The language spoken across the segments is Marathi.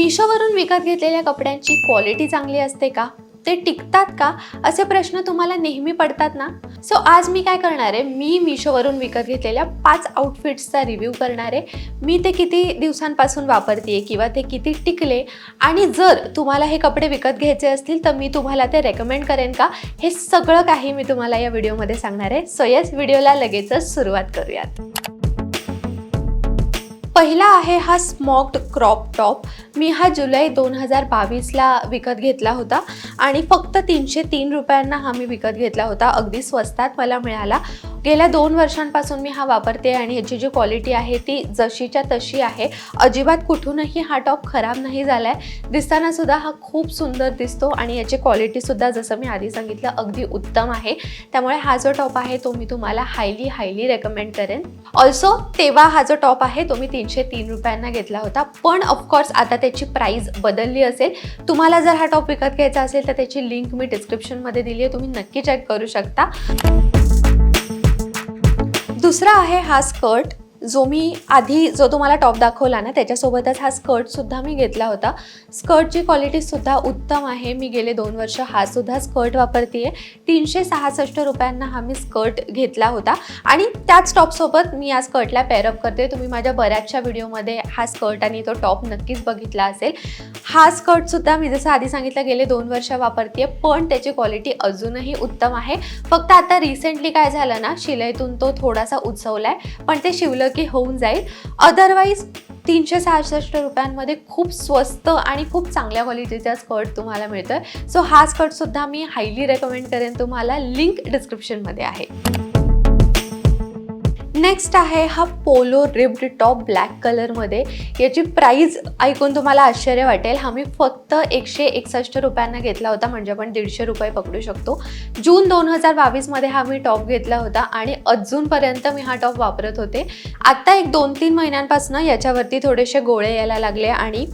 मिशोवरून विकत घेतलेल्या कपड्यांची क्वालिटी चांगली असते का? ते टिकतात का? असे प्रश्न तुम्हाला नेहमी पडतात ना? सो आज मी काय करणार आहे? मी मिशोवरून विकत घेतलेल्या पाच आउटफिट्सचा रिव्ह्यू करणार आहे. मी ते किती दिवसांपासून वापरते किंवा ते किती टिकले? आणि जर तुम्हाला हे कपडे विकत घ्यायचे असतील तर मी तुम्हाला ते रेकमेंड करेन का? हे सगळं काही मी तुम्हाला या व्हिडिओमध्ये सांगणार आहे. सो यस व्हिडिओला लगेचच सुरुवात करूयात. पहिला आहे हा स्मॉक्ड क्रॉप टॉप मी हा जुलै दोन हजार बावीसला विकत घेतला होता आणि फक्त तीनशे तीन रुपयांना हा मी विकत घेतला होता. अगदी स्वस्तात मला मिळाला. गेल्या दोन वर्षांपासून मी हा वापरते आणि ह्याची जी क्वालिटी आहे ती जशीच्या तशी आहे. अजिबात कुठूनही हा टॉप खराब नाही झाला आहे दिसताना सुद्धा हा खूप सुंदर दिसतो आणि याची क्वालिटीसुद्धा जसं मी आधी सांगितलं अगदी उत्तम आहे. त्यामुळे हा जो टॉप आहे तो मी तुम्हाला हायली हायली रेकमेंड करेन. ऑल्सो तेव्हा हा जो टॉप आहे तो मी तीनशे तीन रुपयांना घेतला होता. पण ऑफकोर्स आता त्याची प्राईज बदलली असेल. तुम्हाला जर हा टॉप विकत घ्यायचा असेल तर त्याची लिंक मी डिस्क्रिप्शनमध्ये दिली आहे तुम्ही नक्की चेक करू शकता. दुसरा आहे हा स्कर्ट. जो मी आधी जो तुम्हाला टॉप दाखवला ना त्याच्यासोबतच हा स्कर्टसुद्धा मी घेतला होता. स्कर्टची क्वालिटीसुद्धा उत्तम आहे. मी गेले दोन वर्ष हा सुद्धा स्कर्ट वापरते आहे तीनशे सहासष्ट रुपयांना हा मी स्कर्ट घेतला होता. आणि त्याच टॉपसोबत मी या स्कर्टला पेअरअप करते. तुम्ही माझ्या बऱ्याचशा व्हिडिओमध्ये हा स्कर्ट आणि तो टॉप नक्कीच बघितला असेल. हा स्कर्टसुद्धा मी जसं आधी सांगितलं गेले दोन वर्ष वापरते पण त्याची क्वालिटी अजूनही उत्तम आहे. फक्त आता रिसेंटली काय झालं ना शिलाईतून तो थोडासा उचवला आहे पण ते शिवलं की होऊन जाईल. अदरवाईज तीनशे सहासष्ट रुपयांमध्ये खूप स्वस्त आणि खूप चांगल्या क्वालिटीचा स्कर्ट तुम्हाला मिळतोय. सो हा स्कर्टसुद्धा मी हायली रेकमेंड करेन. तुम्हाला लिंक डिस्क्रिप्शनमध्ये आहे. नेक्स्ट आहे हा पोलो रिब्ड टॉप ब्लॅक कलरमध्ये याची प्राईज ऐकून तुम्हाला आश्चर्य वाटेल. हा मी फक्त एकशे एकसष्ट रुपयांना घेतला होता म्हणजे आपण दीडशे रुपये पकडू शकतो. जून दोन हजार बावीसमध्ये हा मी टॉप घेतला होता आणि अजूनपर्यंत मी हा टॉप वापरत होते. आत्ता एक दोन तीन महिन्यांपासून याच्यावरती थोडेसे गोळे यायला लागले आणि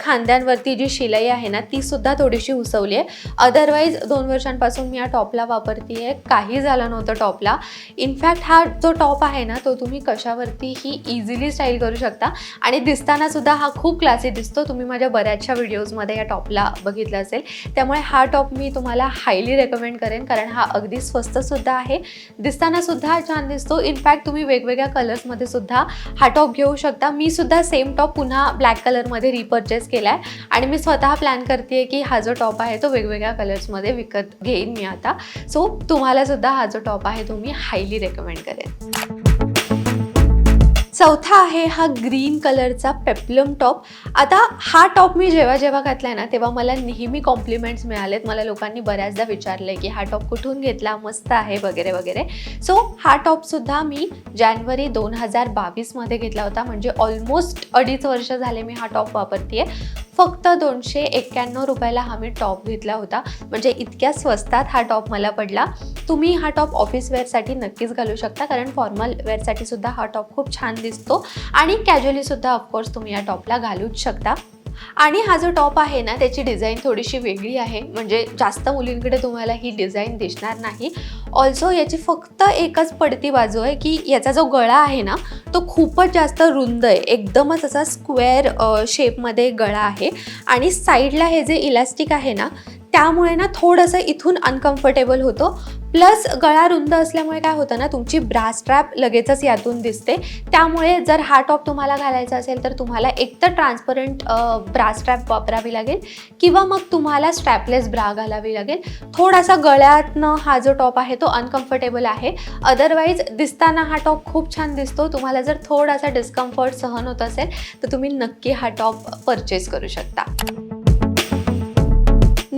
खांद्यांवरती जी शिलाई आहे ना ती सुद्धा थोडीशी उसवली आहे. अदरवाईज दोन वर्षांपासून मी या टॉपला वापरते आहे काही झालं नव्हतं टॉपला इनफॅक्ट हा जो टॉप आहे ना तो तुम्ही कशावरतीही इझिली स्टाईल करू शकता. आणि दिसताना सुद्धा हा खूप क्लासी दिसतो. तुम्ही माझ्या बऱ्याचशा व्हिडिओजमध्ये या टॉपला बघितलं असेल. त्यामुळे हा टॉप मी तुम्हाला हायली रेकमेंड करेन. कारण हा अगदी स्वस्तसुद्धा आहे. दिसताना सुद्धा छान दिसतो. इनफॅक्ट तुम्ही वेगवेगळ्या कलर्समध्ये सुद्धा हा टॉप घेऊ शकता. मी सुद्धा सेम टॉप पुन्हा ब्लॅक कलरमध्ये रिपर्चेस केला आहे आणि मी स्वतः प्लॅन करते की हा जो टॉप आहे तो वेगवेगळ्या कलर्समध्ये विकत घेईन मी आता. सो तुम्हाला सुद्धा हा जो टॉप आहे तो मी हायली रेकमेंड करेन. चौथा आहे हा ग्रीन कलरचा पेप्लम टॉप. आता हा टॉप मी जेव्हा जेव्हा घातलाय ना तेव्हा मला नेहमी कॉम्प्लिमेंट्स मिळालेत. मला लोकांनी बऱ्याचदा विचारलंय की हा टॉप कुठून घेतला? मस्त आहे वगैरे वगैरे. सो हा टॉपसुद्धा मी जानेवारी दोन हजार बावीसमध्ये घेतला होता. म्हणजे ऑलमोस्ट अडीच वर्ष झाले मी हा टॉप वापरते फक्त दोनशे एक्क्याण्णव रुपयाला हा मी टॉप घेतला होता. म्हणजे इतक्या स्वस्तात हा टॉप मला पडला. तुम्ही हा टॉप ऑफिस वेअरसाठी नक्कीच घालू शकता कारण फॉर्मल वेअरसाठी सुद्धा हा टॉप खूप छान दिसतो. आणि कॅज्युअली सुद्धा ऑफकोर्स तुम्ही या टॉपला घालूच शकता. आणि हा जो टॉप आहे ना त्याची डिझाईन थोडीशी वेगळी आहे. म्हणजे जास्त मुलींकडे तुम्हाला ही डिझाईन दिसणार नाही. ऑल्सो याची फक्त एकच पडती बाजू आहे की याचा जो गळा आहे ना तो खूपच जास्त रुंद आहे. एकदमच असा स्क्वेअर शेपमध्ये गळा आहे. आणि साईडला हे जे इलास्टिक आहे ना त्यामुळे ना थोडंसं इथून अनकम्फर्टेबल होतो. प्लस गळा रुंद असल्यामुळे काय होतं ना तुमची ब्रास स्ट्रॅप लगेचच यातून दिसते. त्यामुळे जर हा टॉप तुम्हाला घालायचा असेल तर तुम्हाला एकतर ट्रान्सपरंट ब्रास स्ट्रॅप वापरावी लागेल. किंवा मग तुम्हाला स्ट्रॅपलेस ब्रा घालावी लागेल. थोडासा गळ्यातनं हा जो टॉप आहे तो अनकम्फर्टेबल आहे. अदरवाईज दिसताना हा टॉप खूप छान दिसतो. तुम्हाला जर थोडासा डिस्कम्फर्ट सहन होत असेल तर तुम्ही नक्की हा टॉप परचेस करू शकता.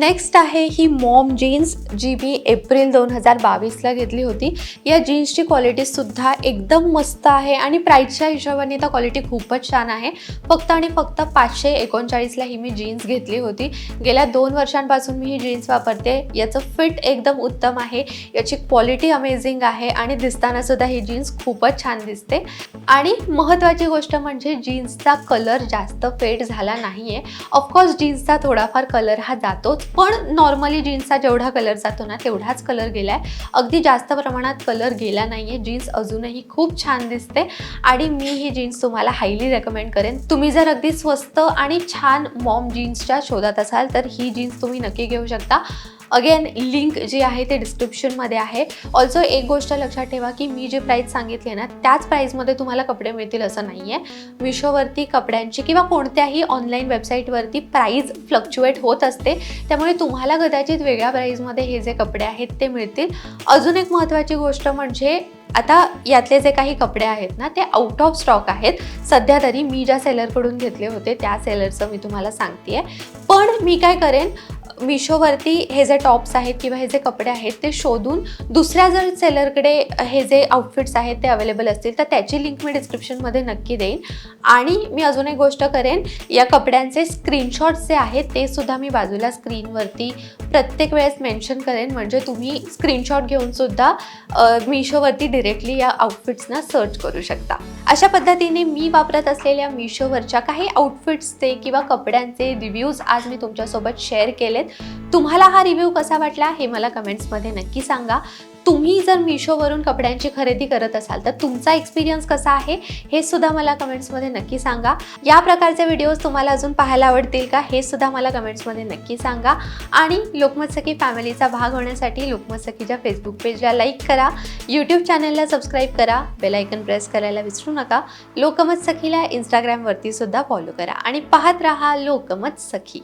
नेक्स्ट आहे ही मॉम जीन्स जी मी एप्रिल दोन हजार बावीसला घेतली होती. या जीन्सची क्वालिटीसुद्धा एकदम मस्त आहे आणि प्राईसच्या हिशोबाने तर क्वालिटी खूपच छान आहे. फक्त आणि फक्त पाचशे एकोणचाळीसला ही मी जीन्स घेतली होती. गेल्या दोन वर्षांपासून मी ही जीन्स वापरते. याचं फिट एकदम उत्तम आहे. याची क्वालिटी अमेझिंग आहे आणि दिसतानासुद्धा ही जीन्स खूपच छान दिसते. आणि महत्त्वाची गोष्ट म्हणजे जीन्सचा कलर जास्त फेड झाला नाही आहे ऑफकोर्स जीन्सचा थोडाफार कलर हा जातोच. पण नॉर्मली जीन्सचा जेवढा कलर जातो ना तेवढाच कलर गेला आहे अगदी जास्त प्रमाणात कलर गेला नाही आहे जीन्स अजूनही खूप छान दिसते. आणि मी ही जीन्स तुम्हाला हायली रेकमेंड करेन. तुम्ही जर अगदी स्वस्त आणि छान मॉम जीन्सच्या शोधात असाल तर ही जीन्स तुम्ही नक्की घेऊ शकता. अगेन लिंक जी आहे ते डिस्क्रिप्शनमध्ये आहे. ऑल्सो एक गोष्ट लक्षात ठेवा की मी जे प्राईस सांगितली ना त्याच प्राईजमध्ये तुम्हाला कपडे मिळतील असं नाही आहे मिशोवरती कपड्यांची किंवा कोणत्याही ऑनलाईन वेबसाईटवरती प्राईज फ्लक्च्युएट होत असते. त्यामुळे तुम्हाला कदाचित वेगळ्या प्राईजमध्ये हे जे कपडे आहेत ते मिळतील. अजून एक महत्त्वाची गोष्ट म्हणजे आता यातले जे काही कपडे आहेत ना ते आउट ऑफ स्टॉक आहेत. सध्या तरी मी ज्या सेलरकडून घेतले होते त्या सेलरचं मी तुम्हाला सांगते आहे पण मी काय करेन मिशोवरती हे जे टॉप्स आहेत किंवा हे जे कपडे आहेत ते शोधून दुसऱ्या जर सेलरकडे हे जे आउटफिट्स आहेत ते अवेलेबल असतील तर त्याची लिंक मी डिस्क्रिप्शनमध्ये नक्की देईन. आणि मी अजून एक गोष्ट करेन या कपड्यांचे स्क्रीनशॉट्स जे आहेत ते सुद्धा मी बाजूला स्क्रीनवरती प्रत्येक वेळेस मेन्शन करेन. म्हणजे तुम्ही स्क्रीनशॉट घेऊन सुद्धा मिशोवरती डिरेक्टली या आउटफिट्सना सर्च करू शकता. अशा पद्धतीने मी वापरत असलेल्या मिशोवरच्या काही आउटफिट्सचे किंवा कपड्यांचे रिव्ह्यूज आज मी तुमच्यासोबत शेअर केलेत. तुम्हाला हा रिव्ह्यू कसा वाटला हे मला कमेंट्समध्ये नक्की सांगा. तुम्ही जर मिशोवरून कपड्यांची खरेदी करत असाल तर तुमचा एक्सपिरियन्स कसा आहे हे सुद्धा मला कमेंट्समध्ये नक्की सांगा. या प्रकारचे व्हिडिओज तुम्हाला अजून पाहायला आवडतील का हे सुद्धा मला कमेंट्समध्ये नक्की सांगा. आणि लोकमत सखी फॅमिलीचा भाग होण्यासाठी लोकमत सखीच्या फेसबुक पेजला लाईक करा. यूट्यूब चॅनलला सबस्क्राईब करा. बेलायकन प्रेस करायला विसरू नका. लोकमत सखीला इंस्टाग्रामवरती सुद्धा फॉलो करा. आणि पाहत राहा लोकमत सखी